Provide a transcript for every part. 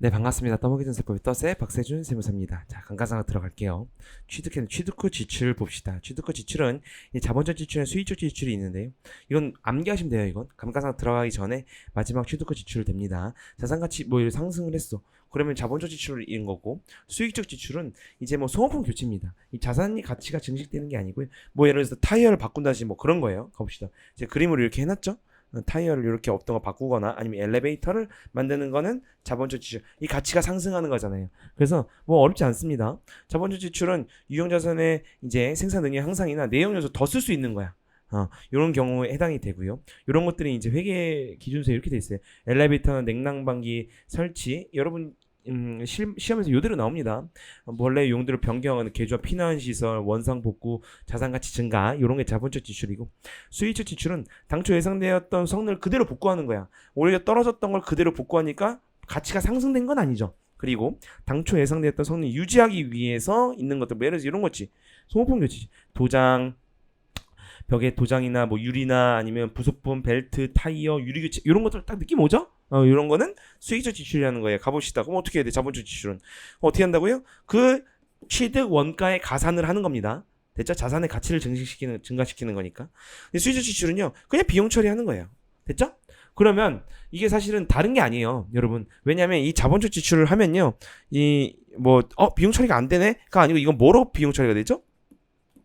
네 반갑습니다. 떠먹이 전세법의 떠세 박세준 세무사입니다. 자 감가상각 들어갈게요. 취득해는 취득 후 지출 봅시다. 취득 후 지출은 이 자본적 지출에 수익적 지출이 있는데요. 이건 암기하시면 돼요. 이건 감가상각 들어가기 전에 마지막 취득 후 지출 됩니다. 자산 가치 뭐 이렇게 상승을 했어. 그러면 자본적 지출인 거고 수익적 지출은 이제 뭐 소모품 교체입니다. 이 자산이 가치가 증식되는 게 아니고요. 뭐 예를 들어서 타이어를 바꾼다든지 뭐 그런 거예요. 가봅시다. 이제 그림으로 이렇게 해놨죠. 어, 타이어를 이렇게 없던 거 바꾸거나 아니면 엘리베이터를 만드는 거는 자본적 지출 이 가치가 상승하는 거잖아요 그래서 뭐 어렵지 않습니다 자본적 지출은 유형자산의 이제 생산 능력 향상이나 내용 요소 더 쓸 수 있는 거야 어, 이런 경우에 해당이 되고요. 이런 것들이 이제 회계 기준서에 이렇게 돼 있어요. 엘리베이터나 냉난방기 설치. 여러분 음, 시, 시험에서 요대로 나옵니다. 어, 원래 용도를 변경하는 개조와 피난 시설, 원상 복구, 자산 가치 증가 이런 게 자본적 지출이고 수익적 지출은 당초 예상되었던 성능을 그대로 복구하는 거야. 오히려 떨어졌던 걸 그대로 복구하니까 가치가 상승된 건 아니죠. 그리고 당초 예상되었던 성능 유지하기 위해서 있는 것들, 뭐 예를 들어서 이런 거지. 소모품 교체, 도장, 벽에 도장이나 뭐 유리나 아니면 부속품, 벨트, 타이어, 유리 교체 이런 것들 딱 느낌 오죠? 어, 이런 거는 수익적 지출이라는 거예요. 가봅시다. 그럼 어떻게 해야 돼? 자본적 지출은 어떻게 한다고요? 그 취득 원가에 가산을 하는 겁니다. 됐죠? 자산의 가치를 증식시키는 증가시키는 거니까. 근데 수익적 지출은요, 그냥 비용 처리하는 거예요. 됐죠? 그러면 이게 사실은 다른 게 아니에요, 여러분. 왜냐하면 이 자본적 지출을 하면요, 이 뭐 어 비용 처리가 안 되네가 아니고 이건 뭐로 비용 처리가 되죠?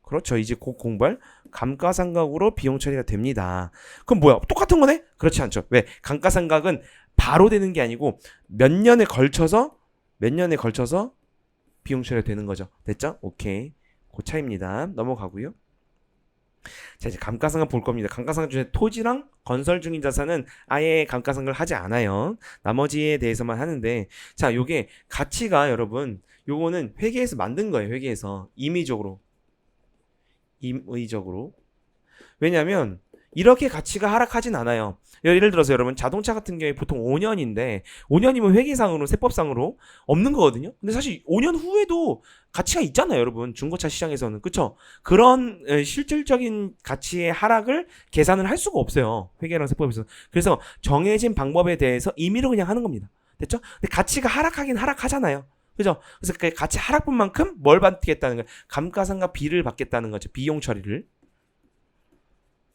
그렇죠. 이제 곧 공부할 감가상각으로 비용 처리가 됩니다. 그럼 뭐야? 똑같은 거네? 그렇지 않죠. 왜? 감가상각은 바로 되는 게 아니고 몇 년에 걸쳐서 몇 년에 걸쳐서 비용 처리가 되는 거죠. 됐죠? 오케이. 그 차이입니다. 넘어가고요. 자 이제 감가상각 볼 겁니다. 감가상각 중에 토지랑 건설 중인 자산은 아예 감가상각을 하지 않아요. 나머지에 대해서만 하는데 자 요게 가치가 여러분 요거는 회계에서 만든 거예요. 회계에서 임의적으로 임의적으로 왜냐하면 이렇게 가치가 하락하진 않아요. 예를 들어서 여러분 자동차 같은 경우에 보통 5년인데 5년이면 회계상으로 세법상으로 없는 거거든요. 근데 사실 5년 후에도 가치가 있잖아요, 여러분. 중고차 시장에서는 그쵸? 그런 에, 실질적인 가치의 하락을 계산을 할 수가 없어요. 회계랑 세법에서. 그래서 정해진 방법에 대해서 임의로 그냥 하는 겁니다. 됐죠? 근데 가치가 하락하긴 하락하잖아요. 그죠? 그래서 그 가치 하락분 만큼 뭘 받겠다는 거예요? 감가상각 비를 받겠다는 거죠. 비용 처리를.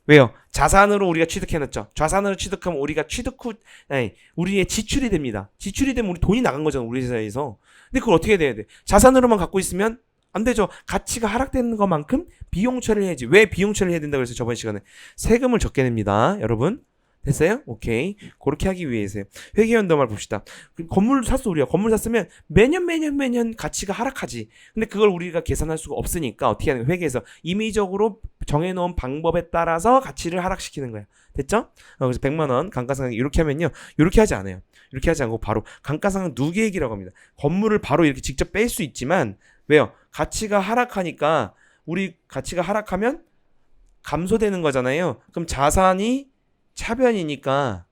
왜요? 자산으로 우리가 취득해놨죠. 자산으로 취득하면 우리가 취득 후, 아니, 우리의 지출이 됩니다. 지출이 되면 우리 돈이 나간 거잖아, 우리 회사에서. 근데 그걸 어떻게 돼야 돼? 자산으로만 갖고 있으면 안 되죠. 가치가 하락되는 것만큼 비용 처리를 해야지. 왜 비용 처리를 해야 된다고 그래서 저번 시간에 세금을 적게 냅니다. 여러분. 됐어요? 오케이. 그렇게 하기 위해서요. 회계연도 말 봅시다. 그 건물을 샀어, 우리가. 건물 샀으면 매년 매년 매년 가치가 하락하지. 근데 그걸 우리가 계산할 수가 없으니까 어떻게 하는 거야? 회계에서 임의적으로 정해놓은 방법에 따라서 가치를 하락시키는 거야. 됐죠? 어, 그래서 100만 원 감가상각 이렇게 하면요. 이렇게 하지 않아요. 이렇게 하지 않고 바로 감가상각 누계액이라고 합니다. 건물을 바로 이렇게 직접 뺄 수 있지만 왜요? 가치가 하락하니까 우리 가치가 하락하면 감소되는 거잖아요. 그럼 자산이 차변이니까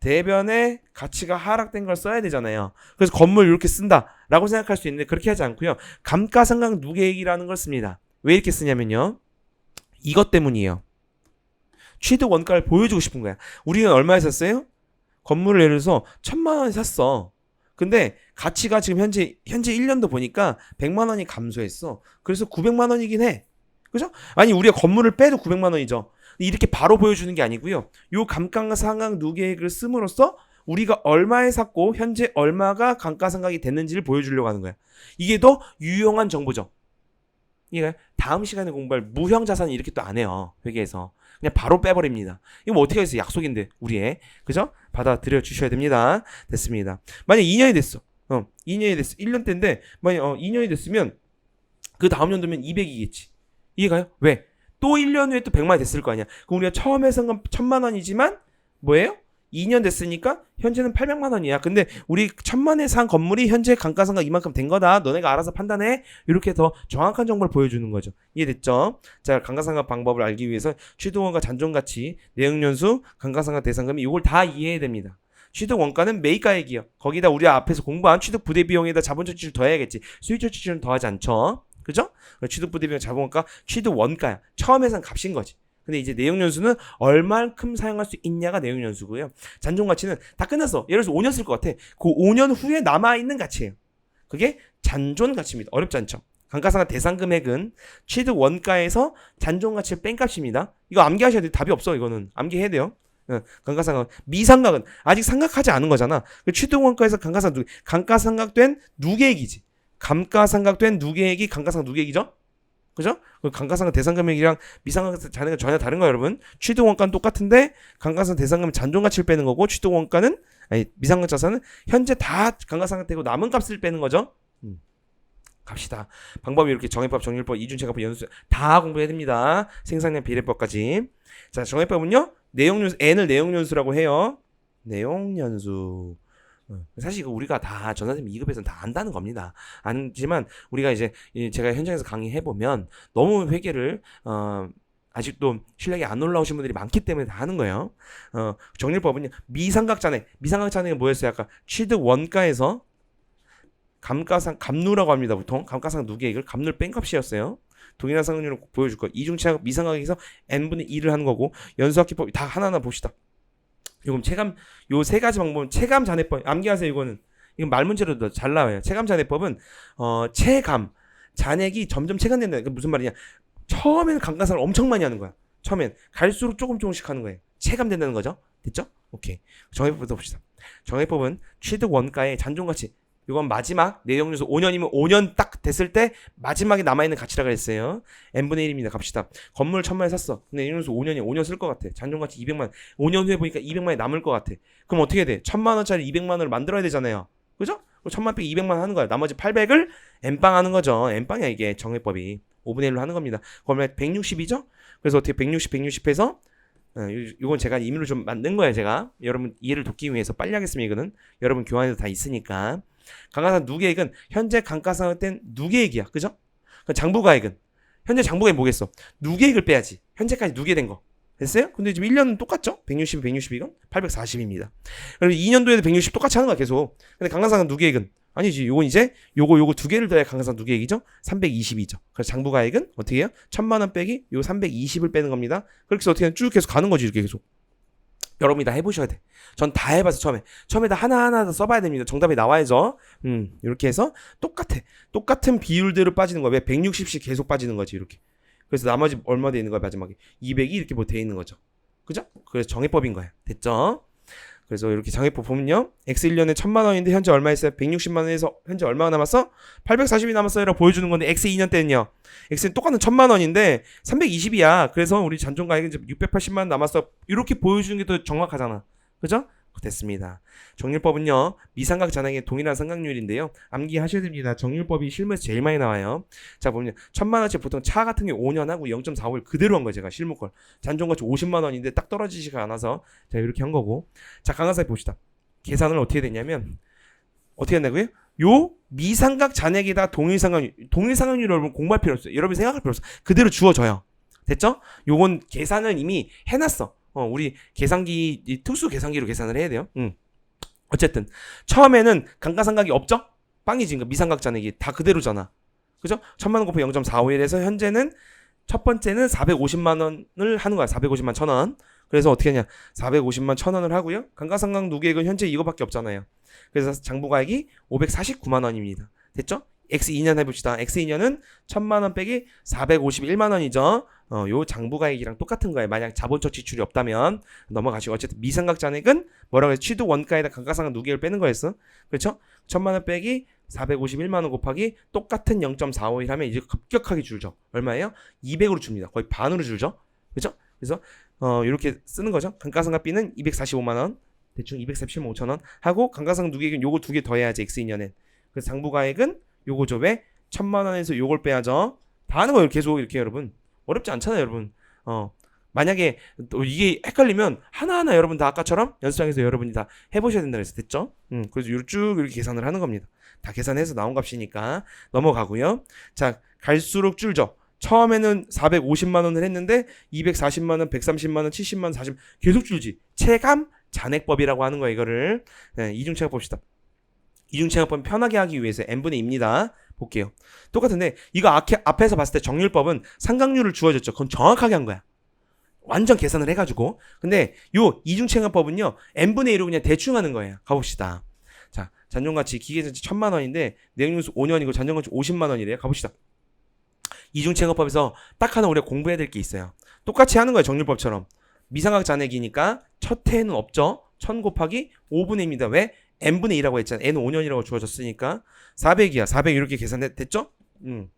대변의 가치가 하락된 걸 써야 되잖아요. 그래서 건물 이렇게 쓴다라고 생각할 수 있는데 그렇게 하지 않고요. 감가상각 누계액이라는 걸 씁니다. 왜 이렇게 쓰냐면요. 이것 때문이에요. 취득 원가를 보여주고 싶은 거야. 우리는 얼마에 샀어요? 건물을 예를 들어서 천만 원에 샀어. 근데 가치가 지금 현재 현재 1년도 보니까 100만 원이 감소했어. 그래서 900만 원이긴 해. 그죠? 아니 우리가 건물을 빼도 900만 원이죠. 이렇게 바로 보여주는 게 아니고요. 요 감가상각 누계액을 씀으로써 우리가 얼마에 샀고 현재 얼마가 감가상각이 됐는지를 보여주려고 하는 거야. 이게 더 유용한 정보죠. 이게 다음 시간에 공부할 무형 자산은 이렇게 또 안 해요. 회계에서 그냥 바로 빼버립니다. 이거 뭐 어떻게 해서 약속인데 우리의 그죠? 받아들여 주셔야 됩니다. 됐습니다. 만약 2년이 됐어. 어, 2년이 됐어. 1년 때인데 만약 어, 2년이 됐으면 그 다음 년도면 200이겠지. 이해가요? 왜? 또 1년 후에 또 100만이 됐을 거 아니야. 그럼 우리가 처음에 산건 1000만 원이지만 뭐예요? 2년 됐으니까 현재는 800만 원이야. 근데 우리 1000만에 산 건물이 현재 감가상각 이만큼 된 거다. 너네가 알아서 판단해. 이렇게 더 정확한 정보를 보여주는 거죠. 이해됐죠? 자, 감가상각 방법을 알기 위해서 취득원가 잔존가치, 내역연수, 감가상각 대상금이 이걸 다 이해해야 됩니다. 취득 원가는 매입가액이요. 거기다 우리 앞에서 공부한 취득 부대 비용에다 자본적 지출 더해야겠지. 수익적 지출은 더하지 않죠. 그죠? 취득 부대 비용 자본원가 취득 원가야. 처음에 산 값인 거지. 근데 이제 내용 연수는 얼만큼 사용할 수 있냐가 내용 연수고요. 잔존 가치는 다 끝났어. 예를 들어서 5년 쓸 것 같아. 그 5년 후에 남아 있는 가치예요. 그게 잔존 가치입니다. 어렵지 않죠? 감가상각 대상 금액은 취득 원가에서 잔존 가치를 뺀 값입니다. 이거 암기하셔야 돼. 답이 없어. 이거는 암기해야 돼요. 어, 감가상각 미상각은 아직 상각하지 않은 거잖아. 그 취득 원가에서 감가상 누 감가상각된 누계액이지. 감가상각된 누계액이 감가상각 누계액이죠? 그죠? 그 감가상각 대상 금액이랑 미상각 잔액은 전혀 다른 거예요, 여러분. 취득 원가는 똑같은데 감가상 대상금 잔존 가치를 빼는 거고 취득 원가는 아니 미상각 자산은 현재 다 감가상각되고 남은 값을 빼는 거죠. 음. 갑시다. 방법이 이렇게 정해법, 정률법, 이준체가법, 연수 다 공부해야 됩니다. 생산량 비례법까지. 자, 정해법은요. 내용연수 n을 내용연수라고 해요. 내용연수. 어, 사실 이거 우리가 다 전산쌤 2급에서는 다 안다는 겁니다. 아니지만 우리가 이제 이 제가 현장에서 강의해 보면 너무 회계를 어 아직도 실력이 안 올라오신 분들이 많기 때문에 다 하는 거예요. 어 정리법은요 미상각 잔액 미상각 잔액은 뭐였어요? 아까 취득 원가에서 감가상 감누라고 합니다. 보통 감가상 누계액을 감누를 뺀 값이었어요. 동일한 상환율을 보여줄 거. 이중차각 미상각에서 n분의 1을 하는 거고 연수학기법 다 하나하나 봅시다. 요금 체감 요 세 가지 방법은 체감 잔해법 암기하세요 이거는 이건 말 문제로도 잘 나와요. 체감 잔해법은 어 체감 잔액이 점점 체감된다. 그 무슨 말이냐? 처음에는 감가상을 엄청 많이 하는 거야. 처음엔 갈수록 조금 조금씩 하는 거예요. 체감된다는 거죠. 됐죠? 오케이. 정해법부터 봅시다. 정해법은 취득 원가의 잔존 가치 이건 마지막 내용 요소 5년이면 5년 딱 됐을 때 마지막에 남아있는 가치라 그랬어요. n분의 1입니다. 갑시다. 건물 천만에 샀어. 근데 내용 요소 5년이야. 5년 쓸 것 같아. 잔존가치 200만. 5년 후에 보니까 200만이 남을 것 같아. 그럼 어떻게 돼? 천만 원짜리 200만 원을 만들어야 되잖아요. 그죠? 그럼 천만 빼기 200만 원 하는 거야. 나머지 800을 n빵 하는 거죠. n빵이야 이게 정해법이. 5분의 1로 하는 겁니다. 그러면 160이죠? 그래서 어떻게 160, 160 해서 어, 요- 요건 제가 임의로 좀 만든 거예요, 제가. 여러분 이해를 돕기 위해서 빨리 하겠습니다, 이거는. 여러분 교환에도 다 있으니까. 감가상 누계액은 현재 감가상각된 누계액이야. 그죠? 그 장부가액은 현재 장부가액 뭐겠어? 누계액을 빼야지. 현재까지 누계된 거. 됐어요? 근데 지금 1년은 똑같죠? 160, 160이건 840입니다. 그럼 2년도에도 160 똑같이 하는 거야, 계속. 근데 감가상각 누계액은 아니지. 요건 이제 요거 요거 두 개를 더해 감가상 누계액이죠? 320이죠. 그래서 장부가액은 어떻게 해요? 1000만 원 빼기 요 320을 빼는 겁니다. 그렇게 해서 어떻게 하면 쭉 계속 가는 거지, 이렇게 계속. 여러분이 다 해보셔야 돼. 전 다 해봐서 처음에. 처음에 다 하나하나 다 써봐야 됩니다. 정답이 나와야죠. 음, 이렇게 해서 똑같아. 똑같은 비율대로 빠지는 거야. 왜 160씩 계속 빠지는 거지, 이렇게. 그래서 나머지 얼마 돼 있는 거야, 마지막에. 200이 이렇게 뭐 돼 있는 거죠. 그죠? 그래서 정해법인 거야. 됐죠? 그래서 이렇게 정해법 보면요. X 1년에 1000만 원인데 현재 얼마 있어요? 160만 원에서 현재 얼마가 남았어? 840이 남았어요. 라고 보여주는 건데 X 2년 때는요. X는 똑같은 1000만 원인데 320이야. 그래서 우리 잔존 가액은 이제 680만 원 남았어. 이렇게 보여주는 게 더 정확하잖아. 그죠? 됐습니다. 정률법은요. 미상각 잔액의 동일한 상각률인데요. 암기하셔야 됩니다. 정률법이 실무에서 제일 많이 나와요. 자 보면 천만 원치 보통 차 같은 게 5년 하고 0.45를 그대로 한 거예요. 제가 실무 걸. 잔존가치 50만 원인데 딱 떨어지지가 않아서 자 이렇게 한 거고. 자 강화사에 봅시다. 계산을 어떻게 됐냐면 어떻게 한다고요? 요 미상각 잔액에다 동일 상각률 동일 상각률 여러분 공부할 필요 없어요. 여러분 생각할 필요 없어. 그대로 주어져요. 됐죠? 요건 계산을 이미 해놨어. 어, 우리 계산기 이 특수 계산기로 계산을 해야 돼요. 음. 어쨌든 처음에는 감가상각이 없죠? 빵이지. 그러니까 미상각 잔액이 다 그대로잖아. 그죠? 천만 원 곱하기 0.45일에서 현재는 첫 번째는 450만 원을 하는 거야. 450만 천 원. 그래서 어떻게 하냐? 450만 천 원을 하고요. 감가상각 누계액은 현재 이거밖에 없잖아요. 그래서 장부가액이 549만 원입니다. 됐죠? X 2년 해봅시다. X 2년은 1000만 원 빼기 451만 원이죠. 어, 요 장부가액이랑 똑같은 거예요. 만약 자본적 지출이 없다면 넘어가시고 어쨌든 미상각 잔액은 뭐라고 해서 취득 원가에다 감가상각 누계를 빼는 거였어. 그렇죠? 1000만 원 빼기 451만 원 곱하기 똑같은 0.451 하면 이제 급격하게 줄죠. 얼마예요? 200으로 줍니다. 거의 반으로 줄죠. 그렇죠? 그래서 어, 이렇게 쓰는 거죠. 감가상각비는 245만 원. 대충 237만 5천 원 하고 감가상 누계액은 요거 두 개 더해야지 X 2년엔. 그래서 장부가액은 요거죠. 왜? 천만 원에서 요걸 빼야죠. 다 하는 거예요. 계속 이렇게 여러분. 어렵지 않잖아요, 여러분. 어. 만약에 또 이게 헷갈리면 하나하나 여러분 다 아까처럼 연습장에서 여러분이 다 해보셔야 된다 그래서 됐죠? 음, 그래서 요쭉 이렇게 계산을 하는 겁니다. 다 계산해서 나온 값이니까 넘어가고요. 자, 갈수록 줄죠. 처음에는 450만 원을 했는데 240만 원, 130만 원, 70만 원, 40만 계속 줄지. 체감 잔액법이라고 하는 거예요, 이거를. 네, 이중 체감 봅시다. 이중체감법 편하게 하기 위해서 n분의 2입니다. 볼게요. 똑같은데 이거 앞에, 앞에서 봤을 때 정률법은 상각률을 주어졌죠. 그건 정확하게 한 거야. 완전 계산을 해가지고. 근데 요 이중체감법은요, n분의 1로 그냥 대충 하는 거예요. 가봅시다. 자, 잔존가치 기계전치 1000만 원인데, 내용연수 5년이고 잔존가치 50만 원이래요. 가봅시다. 이중체감법에서 딱 하나 우리가 공부해야 될 게 있어요. 똑같이 하는 거예요. 정률법처럼. 미상각 잔액이니까 첫 해에는 없죠. 1000 곱하기 5분의 1입니다. 왜? N분의 2라고 했잖아. n은 5년이라고 주어졌으니까 400이야. 400 이렇게 계산됐죠? 음.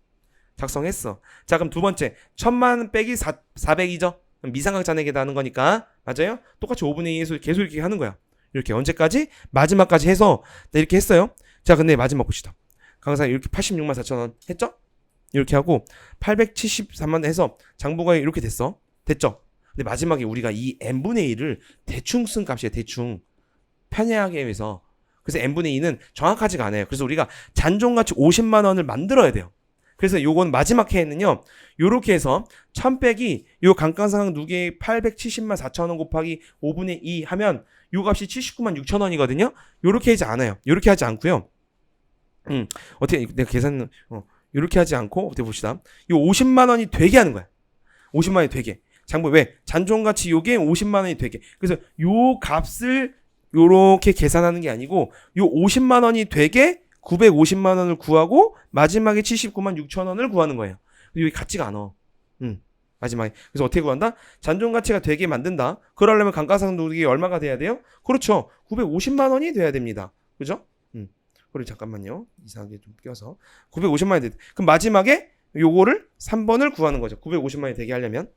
작성했어. 자, 그럼 두 번째. 1000만 빼기 4, 400이죠? 미상각 잔액에다 하는 거니까. 맞아요? 똑같이 5분의 2에서 계속 이렇게 하는 거야. 이렇게 언제까지? 마지막까지 해서 네, 이렇게 했어요. 자, 근데 마지막 봅시다. 강사 이렇게 86만 4천 원 했죠? 이렇게 하고 873만 해서 장부가 이렇게 됐어. 됐죠? 근데 마지막에 우리가 이 n분의 1을 대충 쓴 값이에요. 대충. 편애하기 위해서. 그래서 n분의 2는 정확하지가 않아요. 그래서 우리가 잔존가치 50만 원을 만들어야 돼요. 그래서 요건 마지막 해에는요. 요렇게 해서 1000 빼기 요 감가상각 누계 870만 4천 원 곱하기 5분의 2 하면 요 값이 79만 6천 원이거든요. 요렇게 하지 않아요. 요렇게 하지 않고요. 음, 어떻게 내가 계산 어, 요렇게 하지 않고 어떻게 봅시다. 요 50만 원이 되게 하는 거야. 50만 원이 되게. 장부 왜? 잔존 가치 요게 50만 원이 되게. 그래서 요 값을 요렇게 계산하는 게 아니고 요 50만 원이 되게 950만 원을 구하고 마지막에 79만 6천 원을 구하는 거예요. 여기 같지가 않아. 음. 마지막에. 그래서 어떻게 구한다? 잔존 가치가 되게 만든다. 그러려면 감가상각이 얼마가 돼야 돼요? 그렇죠. 950만 원이 돼야 됩니다. 그죠? 음. 그리고 잠깐만요. 이상하게 좀 껴서 950만 원이 돼. 그럼 마지막에 요거를 3번을 구하는 거죠. 950만 원이 되게 하려면.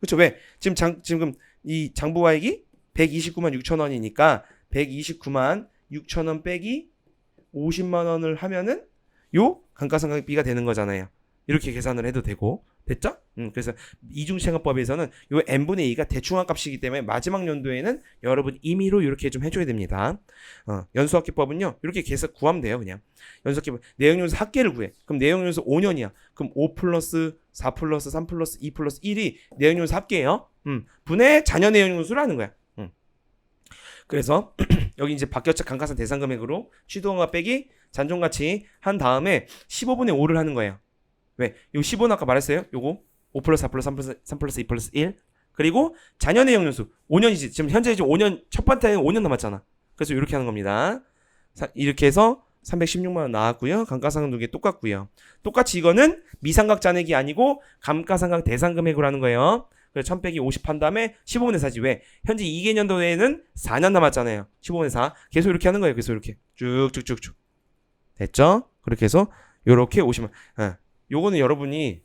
그렇죠. 왜? 지금 장 지금 이 장부가액이 129만 6천 원이니까 129만 6천 원 빼기 50만 원을 하면은 요 감가상각비가 되는 거잖아요. 이렇게 계산을 해도 되고 됐죠? 음, 그래서 이중생각법에서는 요 n분의 2가 대충한 값이기 때문에 마지막 연도에는 여러분 임의로 이렇게 좀 해줘야 됩니다. 어, 연수학기법은요 이렇게 계산 구하면 돼요 그냥 연수학기법 내용연수 합계를 구해. 그럼 내용연수 5년이야. 그럼 5 플러스 4 플러스 3 플러스 2 플러스 1이 내용연수 합계예요. 음, 분의 자녀 내용연수라는 거야. 음. 그래서 여기 이제 바뀌었죠 감가상 대상 금액으로 취득원가 빼기 잔존 가치 한 다음에 15분의 5를 하는 거예요. 왜? 요 15는 아까 말했어요. 요거 5 플러스 4 플러스 3 플러스 3 플러스 2 플러스 1 그리고 자녀 내용 연수 5년이지. 지금 현재 지금 5년 첫 번째는 5년 남았잖아. 그래서 이렇게 하는 겁니다. 사- 이렇게 해서 316만 원 나왔고요. 감가상각 두개 똑같고요. 똑같이 이거는 미상각 잔액이 아니고 감가상각 대상 금액으로 하는 거예요. 그래서 1000 빼기 50 한 다음에 15분의 4지 왜? 현재 2개년도에는 4년 남았잖아요. 15분의 4. 계속 이렇게 하는 거예요. 계속 이렇게 쭉쭉쭉쭉. 됐죠? 그렇게 해서 요렇게 50만. 아, 요거는 여러분이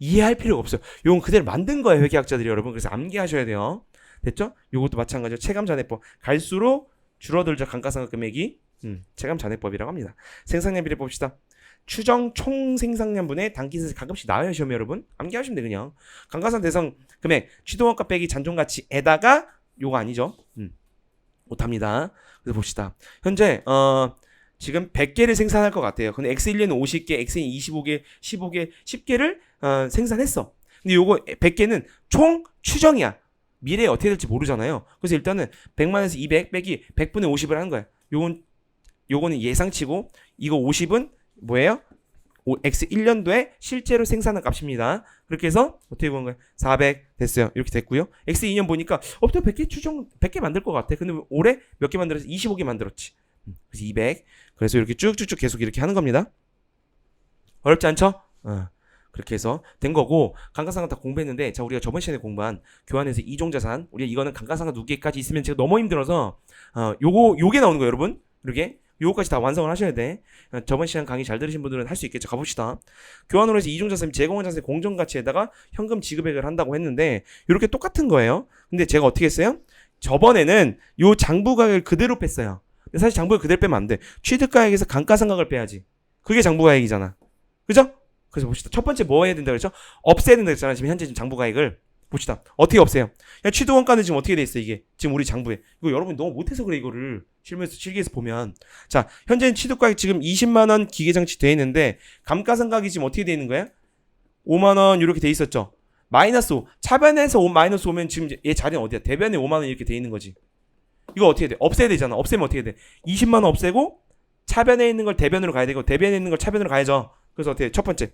이해할 필요가 없어요. 요건 그대로 만든 거예요. 회계학자들이 여러분. 그래서 암기하셔야 돼요. 됐죠? 요것도 마찬가지로 체감 잔액법. 갈수록 줄어들죠. 감가상각 금액이. 음, 체감 잔액법이라고 합니다. 생산량 비례 봅시다. 추정 총 생산량분의 단기세서 가끔씩 나와요 시험 여러분. 암기하시면 돼 그냥. 감가상 대상 금액 취득원가 빼기 잔존가치에다가 요거 아니죠? 음. 못합니다. 그래서 봅시다. 현재 어 지금 100개를 생산할 것 같아요. 근데 X1년 50개 X2 25개 15개 10개를 어, 생산했어. 근데 요거 100개는 총 추정이야. 미래에 어떻게 될지 모르잖아요. 그래서 일단은 100만에서 200 빼기 100분의 50을 하는 거야. 요건 요거는 예상치고 이거 50은 뭐예요? 오- X1년도에 실제로 생산한 값입니다. 그렇게 해서 어떻게 보는 거예요? 400 됐어요. 이렇게 됐고요. X2년 보니까 어, 또 100개 추정 100개 만들 것 같아. 근데 올해 몇 개 만들었어? 25개 만들었지. 음, 그래서 200. 그래서 이렇게 쭉쭉쭉 계속 이렇게 하는 겁니다. 어렵지 않죠? 어. 그렇게 해서 된 거고 감가상각 다 공부했는데 자 우리가 저번 시간에 공부한 교환에서 이종 자산 우리가 이거는 감가상각 두 개까지 있으면 제가 너무 힘들어서 어 요거 요게 나오는 거예요 여러분 이렇게 요거까지 다 완성을 하셔야 돼 어, 저번 시간 강의 잘 들으신 분들은 할 수 있겠죠. 가봅시다. 교환으로 해서 이중자산 제공한 자산 공정가치에다가 현금 지급액을 한다고 했는데 이렇게 똑같은 거예요. 근데 제가 어떻게 했어요? 저번에는 요 장부가액을 그대로 뺐어요. 근데 사실 장부가 그대로 빼면 안 돼. 취득가액에서 감가상각을 빼야지. 그게 장부가액이잖아. 그죠? 그래서 봅시다. 첫 번째 뭐 해야 된다 그랬죠? 없애야 된다 그랬잖아. 지금 현재 장부가액을. 봅시다. 어떻게 없애요? 야, 취득 원가는 지금 어떻게 돼 있어, 이게? 지금 우리 장부에. 이거 여러분 너무 못해서 그래, 이거를. 실무에서, 실기에서 보면. 자, 현재는 취득가액 지금 20만 원 기계 장치 돼 있는데, 감가상각이 지금 어떻게 돼 있는 거야? 5만 원 이렇게 돼 있었죠? 마이너스 5. 차변에서 5 마이너스 5면 지금 얘 자리는 어디야? 대변에 5만 원 이렇게 돼 있는 거지. 이거 어떻게 돼? 없애야 되잖아. 없애면 어떻게 돼? 20만 원 없애고, 차변에 있는 걸 대변으로 가야 되고, 대변에 있는 걸 차변으로 가야죠. 그래서 어떻게 해? 첫 번째.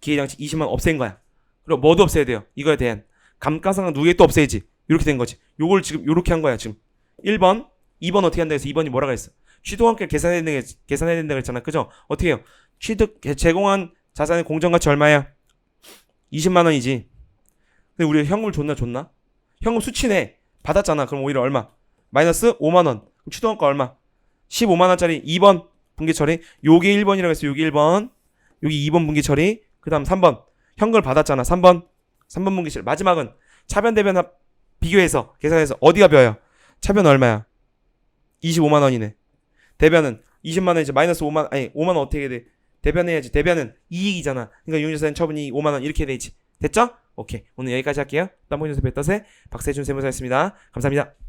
기계장치 20만 원 없앤 거야. 그리고 뭐도 없애야 돼요. 이거에 대한 감가상각 누계 또 없애야지. 이렇게 된 거지. 요걸 지금 요렇게 한 거야, 지금. 1번, 2번 어떻게 한다 해서 2번이 뭐라고 했어? 취득 함께 계산해야 된다, 계산해야 된다 그랬잖아. 그죠? 어떻게 해요? 취득, 제공한 자산의 공정가치 얼마야? 20만 원이지. 근데 우리 현금을 줬나 줬나? 현금 수치네. 받았잖아. 그럼 오히려 얼마? 마이너스 5만 원. 그럼 취득한가 얼마? 15만 원짜리 2번 분기 처리. 요게 1번이라고 했어. 요게 1번. 여기 2번 분기 처리. 그다음 3번. 현금을 받았잖아. 3번. 3번 분기 처리. 마지막은 차변 대변 합 비교해서 계산해서 어디가 벼요? 차변 얼마야? 25만 원이네. 대변은 20만 원 이제 마이너스 5만 아니 5만 원 어떻게 돼? 대변해야지. 대변은 이익이잖아. 그러니까 유인자산 처분이 5만 원 이렇게 되지. 됐죠? 오케이. 오늘 여기까지 할게요. 연습의 떴의 박세준 세무사였습니다. 감사합니다.